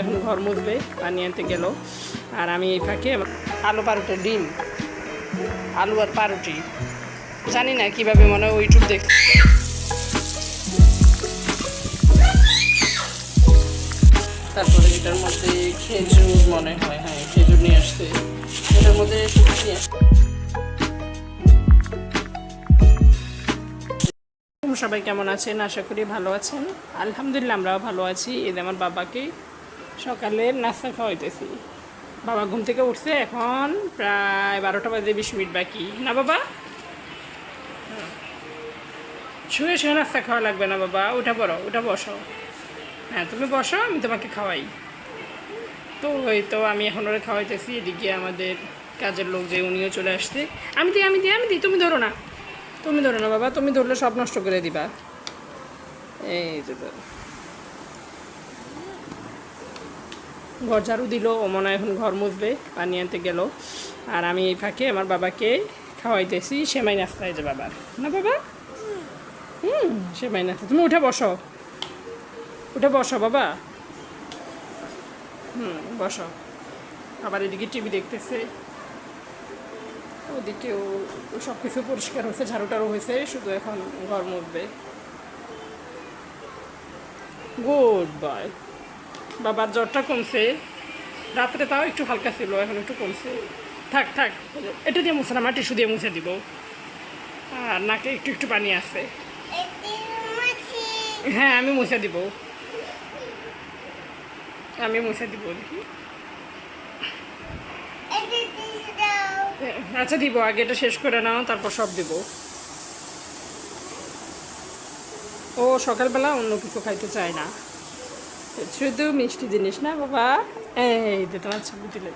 এখন ঘর মুছবে, পানি আনতে গেল। আর আমি এই ফাঁকে আলু পারুটে, ডিম, আলু আর পারুটি। জানি না কীভাবে মনে হয় ইউটিউব দেখ তারপরে এটার মধ্যে খেজুর মনে হয় হ্যাঁ খেজুর নিয়ে আসতে এটার মধ্যে নিয়ে সবাই কেমন আছেন? আশা করি ভালো আছেন। আলহামদুলিল্লাহ, আমরাও ভালো আছি। এদ আমার বাবাকে সকালে নাস্তা খাওয়াইতেছি। বাবা ঘুম থেকে উঠছে, এখন প্রায় বারোটা বাজে, বিশ মিনিট বাকি। না বাবা? শুয়ে শুয়ে নাস্তা খাওয়া লাগবে না বাবা ওটা পড়ো ওটা বসো। হ্যাঁ তুমি বসো, আমি তোমাকে খাওয়াই। তো ওই তো আমি এখন ওরা খাওয়াইতেছি, এদিকে আমাদের কাজের লোক যে উনিও চলে আসছে। আমি দিই আমি দিই আমি দিই তুমি ধরো না। তুমি ধরো না বাবা, তুমি ধরলে সব নষ্ট করে দিবা। এই যে ধরো। ঘর ঝাড়ু দিল, ও মনে এখন ঘর মুছবে, পানি আনতে গেল। আর আমি এই ফাঁকে আমার বাবাকে খাওয়াইতেছি সেমাই নাস্তা যে বাবার। না বাবা? হুম, সেমাই নাস্তা। তুমি উঠে বসো। উঠে বসো বাবা। হুম, বসো। আবার এদিকে টিভি দেখতেছে। ওদিকেও সব কিছু পরিষ্কার হয়েছে, ঝাড়ু টাড়ু হয়েছে, শুধু এখন ঘর মুছবে। Good boy. বাবার জ্বরটা কমছে। রাত্রে তাও একটু হালকা ছিল, এখন একটু কমছে। থাক থাক, এটা দিয়ে মুছে না আমার টিস্যু দিয়ে মুছে দিব। আর নাকে একটু একটু পানি আছে। হ্যাঁ আমি মুছে দিব। আমি মুছে দিব, দেখি। আচ্ছা দিব, আগে এটা শেষ করে নাও, তারপর সব দিব। ও, সকালবেলা অন্য কিছু খাইতে চায় না। শুধু মিষ্টি জিনিস না, বাবা। এই যে তোমার ছবি তুলে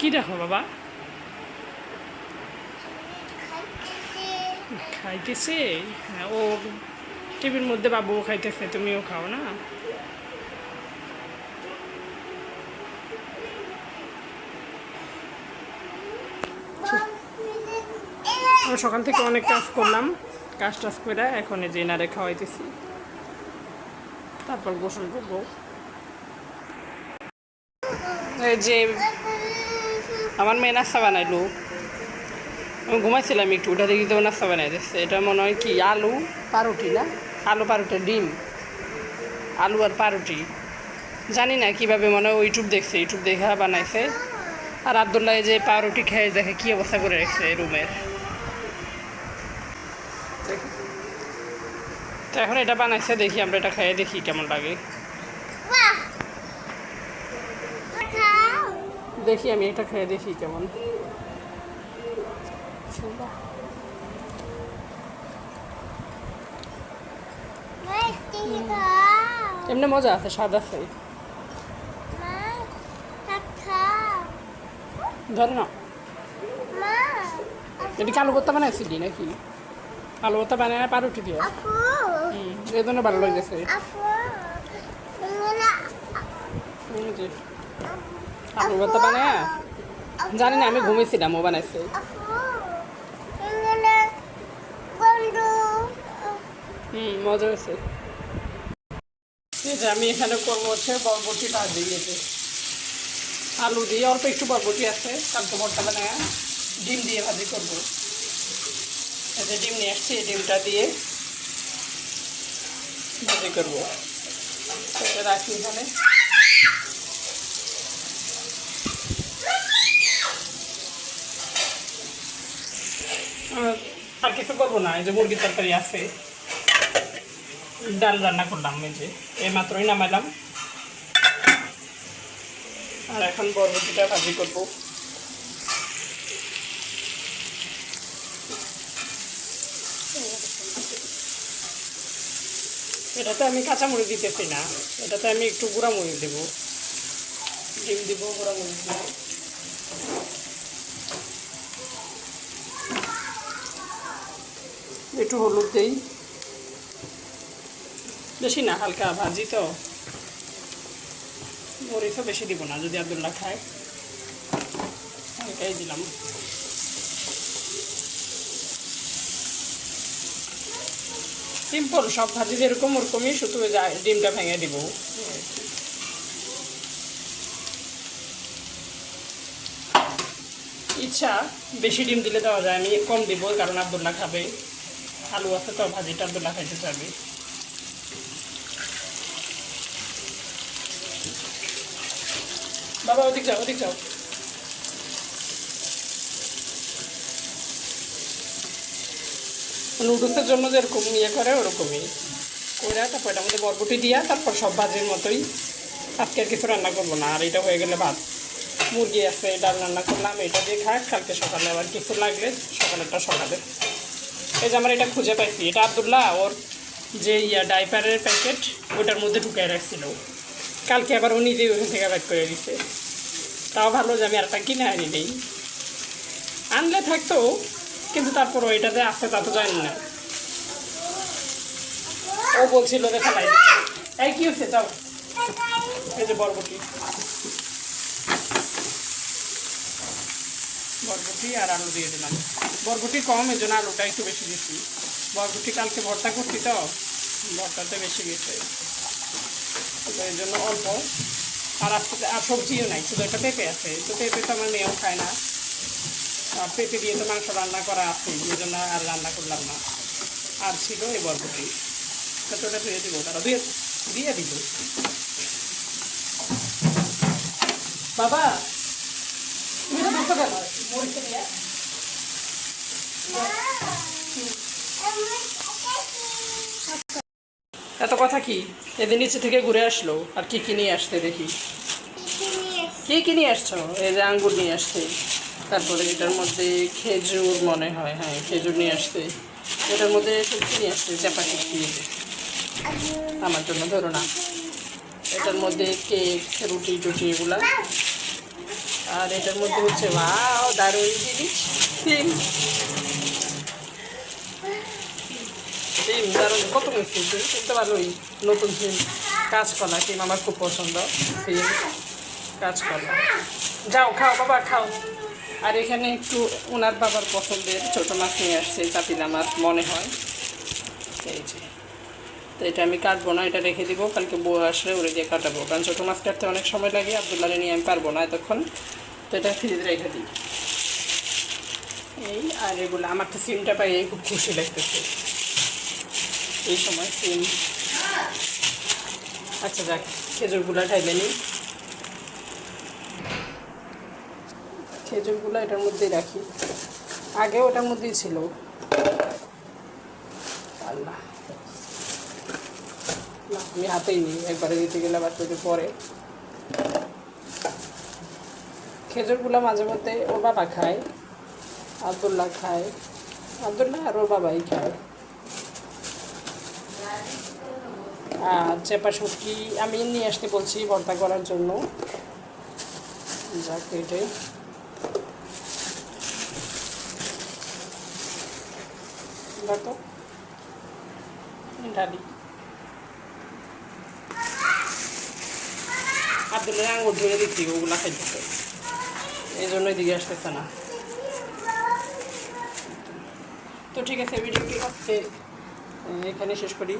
কি দেখো, বাবা? খাইতেছে? হ্যাঁ ও টিভির মধ্যে বাবুও খাইতেছে, তুমিও খাও না? আমি সকাল থেকে অনেক কাজ করলাম, কাজ টাজ করে এখন এই যে এনারে খাওয়াইতেছি। তারপর গোসল করব। এই যে আমার মেয়ে নাস্তা বানাইলো। আমি ঘুমাইছিলাম একটু ওটা দেখি তো নাস্তা বানাই দিচ্ছে এটা মনে হয় কি, আলু পাউরুটি না? আলু পাউরুটি ডিম। আলু আর পাউরুটি জানি না কীভাবে মনে হয় ইউটিউব দেখছে, ইউটিউব দেখা বানাইছে। আর আবদুল্লাহ যে পাউরুটি খেয়ে দেখে কি অবস্থা করে রেখেছে রুমের। তো এখন এটা বানাইছে, দেখি আমরা এটা খেয়ে দেখি কেমন লাগে। দেখি আমি এটা খেয়ে দেখি কেমন। এমনি মজা আছে, স্বাদ আছে। ধরে না এটা আলু ভর্তা বানাইছিলি নাকি? আলু ভর্তা বানায় না পাউরুটি দিয়ে এই জন্য ভালো লাগতেছে। যে আলু বানায় জানি না আমি ঘুমিয়েছিলাম ও বানাইছে হুম মজা হয়েছে। আমি এখানে করব হচ্ছে বরবটি ভাজি দিয়েছে আলু দিয়ে অল্প একটু বরবটি আছে কালকে ভর্তা বানায়। ডিম দিয়ে ভাজি করব। ডিম নিয়ে আসছি ডিমটা দিয়ে ভাজি করব। এটা রাখি এখানে। আর কিছু করব না, এই যে মুরগির তরকারি আছে। ডাল রান্না করলাম, এই যে। এই মাত্রই নামাইলাম। আর এখন বরবটিটা ভাজি করব। এটাতে আমি কাঁচামরিচ দিতেছি না। এটাতে আমি একটু গুঁড়ামরিচ দেবো। ডিম দিব, গুঁড়ামরিচ দেবো। একটু হলুদ দেই। বেশি না, হালকা ভাজি তো। মরিচও বেশি দিব না, যদি আবদুল্লাহ খায়। হালকাই দিলাম। সিম্পল সব ভাজি যেরকম ওরকমই শুধু ডিমটা ভেঙে দিব। ইচ্ছা, বেশি ডিম দিলে দেওয়া যায় আমি কম দিব কারণ আবদুল্লাহ খাবে। আলু আছে তো, ভাজিটা আবদুল্লাহ খাইতে চাবে। বাবা, ওদিক যাও ওদিক যাও। নুডলসের জন্য যেরকম ইয়ে করে, ওরকমই। করে তারপর এটার মধ্যে বরবটি দিয়া তারপর সব ভাজির মতোই। আজকে আর কিছু রান্না করব না, আর এটা হয়ে গেলে ভাত। মুরগি আছে ডাল রান্না করলাম, এটা দিয়ে খাক, কালকে সকালে আবার কিছু লাগলে সকালেরটা সকালে। এই যে আমার এটা খুঁজে পাইছি, এটা আবদুল্লাহ, ওর যে ইয়া ডাইপারের প্যাকেট, ওটার মধ্যে ঢুকিয়ে রাখছিল। কালকে আবার ও নিজেই ওখান থেকে ব্যাক করে দিছে। তাও ভালো যে আমি আরেকটা কিনে আনি নেই। আনলে থাকতো। কিন্তু তারপর যে আছে, তা তো জানি না। ও বলছিল যে ফেলাই এই, কি হচ্ছে যাও। এই যে বরবটি। বরবটি আর আলু দিয়ে দিলাম। বরবটি কম, এই জন্য আলুটা একটু বেশি দিচ্ছি। বরবটি কালকে ভর্তা করছি তো, ভর্তাতে বেশি গেছে এই জন্য অল্প। আর আজকে আর সবজিও নাই, শুধু একটা পেঁপে আছে। তো পেঁপে তো আমার মেয়েও খায় না। পেঁপে দিয়ে তো মাংস রান্না করা আছে, এই জন্য আর রান্না করলাম না। আর ছিল এই বরবটি। ওটা ধুয়ে দিব, তারা ধুয়ে দিয়ে দিব। বাবা এত কথা কি? এদের নিচে থেকে ঘুরে আসলো, আর কি কি নিয়ে আসতে দেখি। কি কি নিয়ে আসছো? এই যে আঙ্গুর নিয়ে আসছে। তারপরে এটার মধ্যে খেজুর মনে হয় হ্যাঁ খেজুর নিয়ে আসছে। এটার মধ্যে সবজি নিয়ে আসতে চাপা শুটকি আমার জন্য ধরো না। এটার মধ্যে কেক, রুটি টুটি এগুলা। আর এটার মধ্যে হচ্ছে, ওয়াও, দারুণ জিনিস। সিম। দারুণ। কত মিষ্টি সিম কিন্তু ভালোই নতুন সিম। কাঁচকলা সিম আমার খুব পছন্দ, সিম। কাঁচকলা যাও, খাও, বাবা, খাও। আর এখানে একটু ওনার বাবার পছন্দের ছোটো মাছ নিয়ে আসছে, চাপিলা মাছ মনে হয়। এই যে। তো এটা আমি কাটবো না, এটা রেখে দিব। কালকে বউ আসলে ওরে দিয়ে কাটাবো। কারণ ছোটো মাছ কাটতে অনেক সময় লাগে আবদুল্লাহ নিয়ে আমি পারব না এতক্ষণ। তো এটা ফ্রিজে রেখে দিই। এই, আর এগুলো, আমার তো সিমটা পাই খুব খুশি লাগতেছে। এই সময় সিম। আচ্ছা যাক, খেজুরগুলো ঢাইলে নিই। খেজুরগুলো এটার মধ্যেই রাখি। আগে ওটার মধ্যেই ছিল। আল্লাহ। আমি হাতেই নিই। একবারে দিতে গেলে আবার যদি পরে। খেজুরগুলো মাঝে মধ্যে ওর বাবা খায়, আবদুল্লাহ খায়। আবদুল্লাহ আর ওর বাবাই খায়। আর চেপা শুটকি আমি নিয়ে আসতে বলছি ভর্তা করার জন্য। যাক এটাই দেখো ঢালি আব্দুলের আঙুর ধরে দিচ্ছি, ওগুলা খাইতেছে এই জন্যই এদিকে আসতেছে না। তো ঠিক আছে ভিডিওটি এখানে শেষ করি।